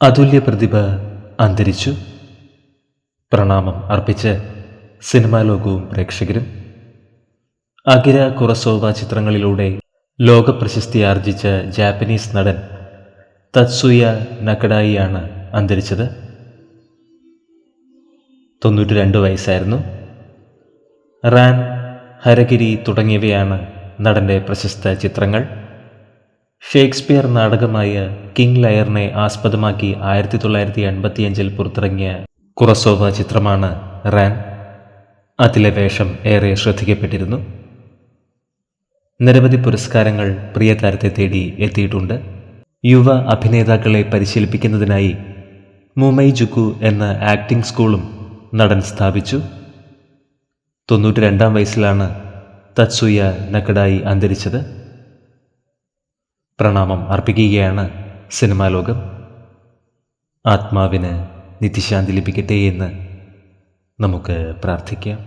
അതുല്യ പ്രതിഭ അന്തരിച്ചു. പ്രണാമം അർപ്പിച്ച് സിനിമാ ലോകവും പ്രേക്ഷകരും. അകിര കുറസോവ ചിത്രങ്ങളിലൂടെ ലോകപ്രശസ്തി ആർജിച്ച ജാപ്പനീസ് നടൻ തത്സുയ നക്കഡായിയാണ് അന്തരിച്ചത്. തൊണ്ണൂറ്റി രണ്ട് വയസ്സായിരുന്നു. റാൻ ഹരഗിരി തുടങ്ങിയവയാണ് നടന്റെ പ്രശസ്ത ചിത്രങ്ങൾ. ഷേക്സ്പിയർ നാടകമായ കിങ് ലയറിനെ ആസ്പദമാക്കി ആയിരത്തി തൊള്ളായിരത്തി എൺപത്തിയഞ്ചിൽ പുറത്തിറങ്ങിയ കുറസോവ ചിത്രമാണ് റാൻ. അതിലെ വേഷം ഏറെ ശ്രദ്ധിക്കപ്പെട്ടിരുന്നു. നിരവധി പുരസ്കാരങ്ങൾ പ്രിയ താരത്തെ തേടി എത്തിയിട്ടുണ്ട്. യുവ അഭിനേതാക്കളെ പരിശീലിപ്പിക്കുന്നതിനായി മുംബൈ ജുക്കു എന്ന ആക്ടിംഗ് സ്കൂളും നടൻ സ്ഥാപിച്ചു. തൊണ്ണൂറ്റി രണ്ടാം വയസ്സിലാണ് തത്സുയ നക്കഡായി അന്തരിച്ചത്. പ്രണാമം അർപ്പിക്കുകയാണ് സിനിമാ ലോകം. ആത്മാവിന് നിത്യശാന്തി ലഭിക്കട്ടെ എന്ന് നമുക്ക് പ്രാർത്ഥിക്കാം.